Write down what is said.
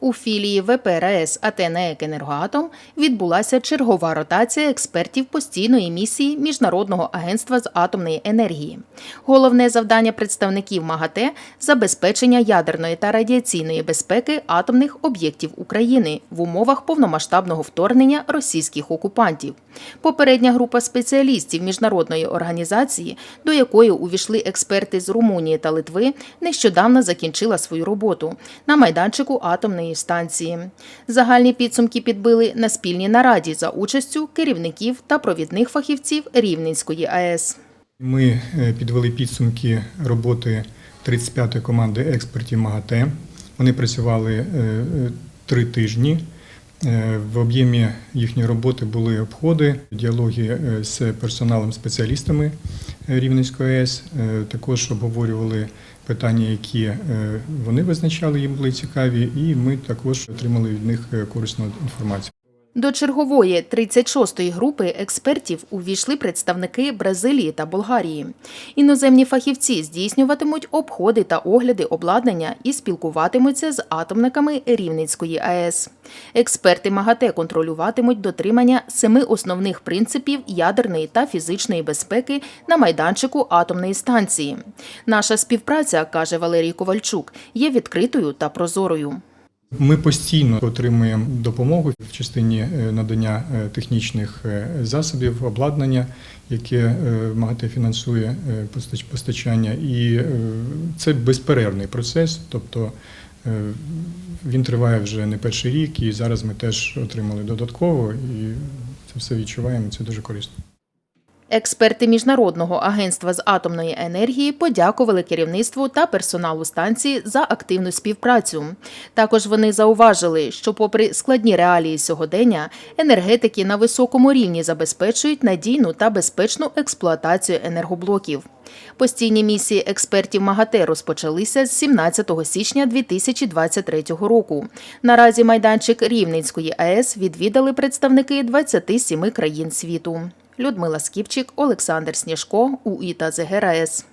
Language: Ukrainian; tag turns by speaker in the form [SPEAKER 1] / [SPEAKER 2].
[SPEAKER 1] У філії ВПРС «Атенеек Енергоатом» відбулася чергова ротація експертів постійної місії Міжнародного агентства з атомної енергії. Головне завдання представників МАГАТЕ – забезпечення ядерної та радіаційної безпеки атомних об'єктів України в умовах повномасштабного вторгнення російських окупантів. Попередня група спеціалістів міжнародної організації, до якої увійшли експерти з Румунії та Литви, нещодавно закінчила свою роботу на майданчику атомної станції. Загальні підсумки підбили на спільній нараді за участю керівників та провідних фахівців Рівненської АЕС.
[SPEAKER 2] Ми е, підвели підсумки роботи 35-ї команди експертів МАГАТЕ. Вони працювали е, е, три тижні. В об'ємі їхньої роботи були обходи, діалоги з персоналом, спеціалістами Рівненської АЕС. Е, Також обговорювали питання, які е, вони визначали, їм були цікаві, і ми також отримали від них е, корисну інформацію.
[SPEAKER 1] До чергової 36-ї групи експертів увійшли представники Бразилії та Болгарії. Іноземні фахівці здійснюватимуть обходи та огляди обладнання і спілкуватимуться з атомниками Рівненської АЕС. Експерти МАГАТЕ контролюватимуть дотримання семи основних принципів ядерної та фізичної безпеки на майданчику атомної станції. Наша співпраця, каже Валерій Ковальчук, є відкритою та прозорою.
[SPEAKER 2] Ми постійно отримуємо допомогу в частині е, надання е, технічних е, засобів, обладнання, яке МАГАТЕ фінансує постачання, і це безперервний процес, тобто він триває вже не перший рік, і зараз ми теж отримали додатково, і це все відчуваємо. Це дуже корисно.
[SPEAKER 1] Експерти Міжнародного агентства з атомної енергії подякували керівництву та персоналу станції за активну співпрацю. Також вони зауважили, що, попри складні реалії сьогодення, енергетики на високому рівні забезпечують надійну та безпечну експлуатацію енергоблоків. Постійні місії експертів МАГАТЕ розпочалися з 17 січня 2023 року. Наразі майданчик Рівненської АЕС відвідали представники 27 країн світу. Людмила Скіпчик, Олександр Сніжко, УІТА ЗГРАЕС.